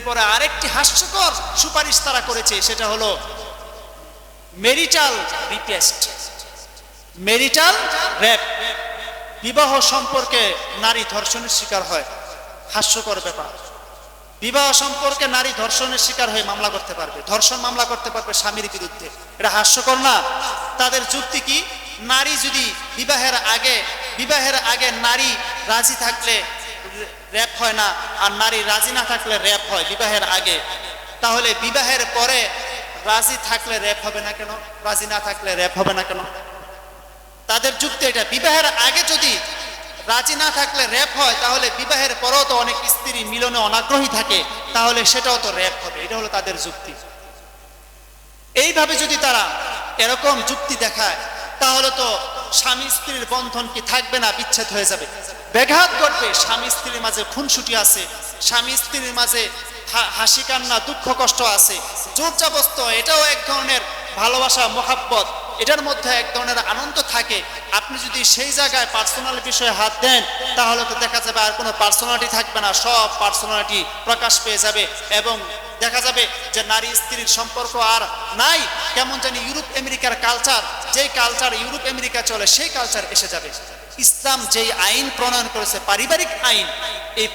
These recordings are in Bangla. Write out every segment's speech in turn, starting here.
এরপরে আরেকটি হাস্যকর সুপারিশ তারা করেছে, সেটা হলো মেরিটাল রিপেস্ট। মেরিটাল র্যাপ বিবাহ সম্পর্কে নারী ধর্ষণের শিকার হয়। হাস্যকর ব্যাপার। বিবাহ সম্পর্কে নারী ধর্ষণের শিকার হয়ে মামলা করতে পারবে। ধর্ষণ মামলা করতে পারবে স্বামীর বিরুদ্ধে। এটা হাস্যকর না? তাদের যুক্তি কি? নারী যদি বিবাহের আগে বিবাহের আগে নারী রাজি থাকলে র্যাপ হয় না, আর নারী রাজি না থাকলে র্যাপ হয় বিবাহের আগে। তাহলে বিবাহের পরে রাজি থাকলে র্যাপ হবে না কেন? রাজি না থাকলে র্যাপ হবে না কেন? তাদের যুক্তি এটা, বিবাহের আগে যদি রাজি না থাকলে র্যাপ হয়, তাহলে বিবাহের পরেও তো অনেক স্ত্রী মিলনে অনাগ্রহী থাকে, তাহলে সেটাও তো র্যাপ হবে, এটা হলো তাদের যুক্তি। এইভাবে যদি তারা এরকম যুক্তি দেখায় তাহলে তো স্বামী স্ত্রীর বন্ধন কি থাকবে না? বিচ্ছেদ হয়ে যাবে। ব্যাঘাত ঘটবে। স্বামী স্ত্রীর মাঝে খুনসুটি আছে। স্বামী স্ত্রীর মাঝে হাসি কান্না দুঃখ কষ্ট আছে। জোরজাবস্ত এটাও এক ধরনের ভালোবাসা, মোহাব্বত। এটার মধ্যে এক ধরনের আনন্দ থাকে। আপনি যদি সেই জায়গায় পার্সোনাল বিষয়ে হাত দেন, তাহলে তো দেখা যাবে আর কোনো পার্সোনালিটি থাকবে না, সব পার্সোনালিটি প্রকাশ পেয়ে যাবে এবং দেখা যাবে যে নারী স্ত্রীর সম্পর্ক আর নাই, কেমন জানি ইউরোপ আমেরিকার কালচার যেই কালচার ইউরোপ আমেরিকা চলে, সেই কালচার এসে যাবে। ইসলাম যেই আইন প্রণয়ন করেছে, পারিবারিক আইন, এই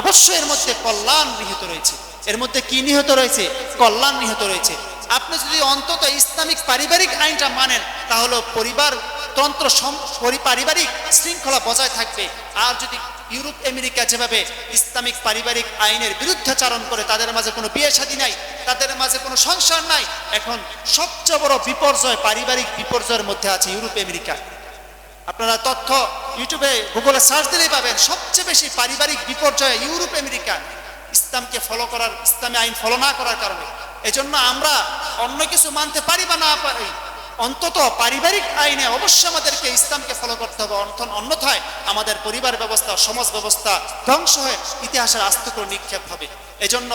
অবশ্যই এর মধ্যে কল্যাণ নিহিত রয়েছে। এর মধ্যে কি নিহত রয়েছে? কল্যাণ নিহত রয়েছে। আপনি যদি অন্তত ইসলামিক পারিবারিক আইনটা মানেন, তাহলে পরিবার তন্ত্র পারিবারিক শৃঙ্খলা বজায় থাকবে। আর যদি ইউরোপ, আমেরিকা যেভাবে ইসলামিক পারিবারিক আইনের বিরুদ্ধাচারণ করে, তাদের মাঝে কোনো বিয়ে শাদী নাই, তাদের মাঝে কোনো সংসার নাই, এখন সবচেয়ে বড় বিপর্যয় পারিবারিক বিপর্যয়ের মধ্যে আছে ইউরোপ, আমেরিকা। আপনারা তথ্য ইউটিউবে গুগলে সার্চ দিলেই পাবেন, সবচেয়ে বেশি পারিবারিক বিপর্যয় ইউরোপ, আমেরিকা। ইসলামকে ফলো করার, ইসলামী আইন ফলো না করার কারণে। এজন্য আমরা অন্য কিছু মানতে পারি বা না পারি, অন্তত পারিবারিক আইনে অবশ্যই আমাদেরকে ইসলামকে ফলো করতে হবে। অর্থন অন্যথায় আমাদের পরিবার ব্যবস্থা, সমাজ ব্যবস্থা ধ্বংস হয়ে ইতিহাসের আস্তকর নিক্ষেপ হবে। এজন্য